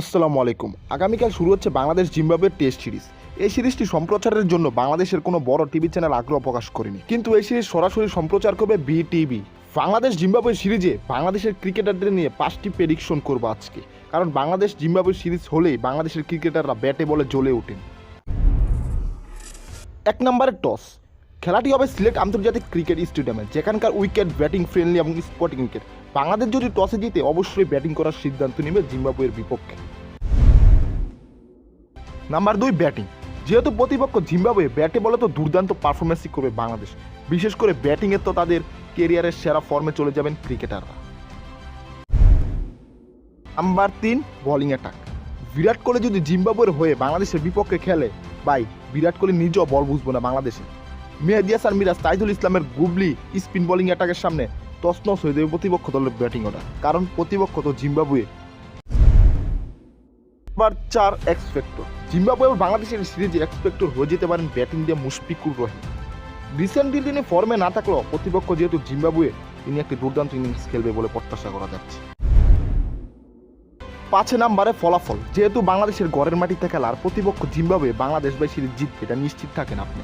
আসসালামু আলাইকুম। আগামীকাল শুরু হচ্ছে বাংলাদেশ জিম্বাবুয়ের টেস্ট সিরিজ। এই সিরিজটি সম্প্রচারের জন্য বাংলাদেশের কোনো বড় টিভি চ্যানেল আগ্রহ প্রকাশ করেনি। কিন্তু এই সিরিজ সরাসরি সম্প্রচার করবে বিটিভি। বাংলাদেশ জিম্বাবুয়ে সিরিজে বাংলাদেশের ক্রিকেটারদের নিয়ে পাঁচটি প্রেডিকশন করব আজকে। কারণ বাংলাদেশ জিম্বাবুয়ে সিরিজ হলেই বাংলাদেশের ক্রিকেটাররা ব্যাটে বলে জ্বলে ওঠেন। এক নম্বরে টস। খেলাটি হবে সিলেট আন্তর্জাতিক ক্রিকেট স্টেডিয়ামে, যেখানকার উইকেট, ব্যাটিং ফ্রেন্ডলি এবং স্পটিং উইকেট বাংলাদেশ যদি টসে জিতে, অবশ্যই ব্যাটিং করার সিদ্ধান্ত নেবে জিম্বাবুয়ের বিপক্ষে। নাম্বার দুই, ব্যাটিং। যেহেতু প্রতিপক্ষ জিম্বাবুয়ে ব্যাটে বলে তো দুর্দান্ত পারফরমেন্সই করবে বাংলাদেশ। বিশেষ করে ব্যাটিংয়ে তো তাদের কেরিয়ারের সেরা ফর্মে চলে যাবেন ক্রিকেটাররা। নাম্বার তিন, বোলিং অ্যাটাক। বিরাট কোহলি যদি জিম্বাবুয়ের হয়ে বাংলাদেশের বিপক্ষে খেলে, ভাই, বিরাট কোহলি নিজেও বল বুঝব না বাংলাদেশে। মেহেদি হাসান মিরাজ তাইজুল ইসলামের গুবলি স্পিন বোলিং অ্যাটাকের সামনে তসনস হয়ে দেবে প্রতিপক্ষ দলের ব্যাটিং অর্ডার। কারণ প্রতিপক্ষ তো জিম্বাবুয়ে। নাম্বার চার এক্সপেক্টর জিম্বাবুয়ে বাংলাদেশের সিরিজে এক্সপেক্টর হয়ে যেতে পারেন ব্যাটিং দিয়ে মুশফিকুর রহিম। রিসেন্টলি তিনি ফর্মে না থাকলেও প্রতিপক্ষ যেহেতু জিম্বাবুয়ে, তিনি একটি দুর্দান্ত ইনিংস খেলবে বলে প্রত্যাশা করা যাচ্ছে। পাঁচে নাম্বারে ফলাফল। যেহেতু বাংলাদেশের গড়ের মাটিতে খেলা আর প্রতিপক্ষ জিম্বাবুয়ে বাংলাদেশ বাই সিরিজ জিতবে, এটা নিশ্চিত থাকেন আপনি।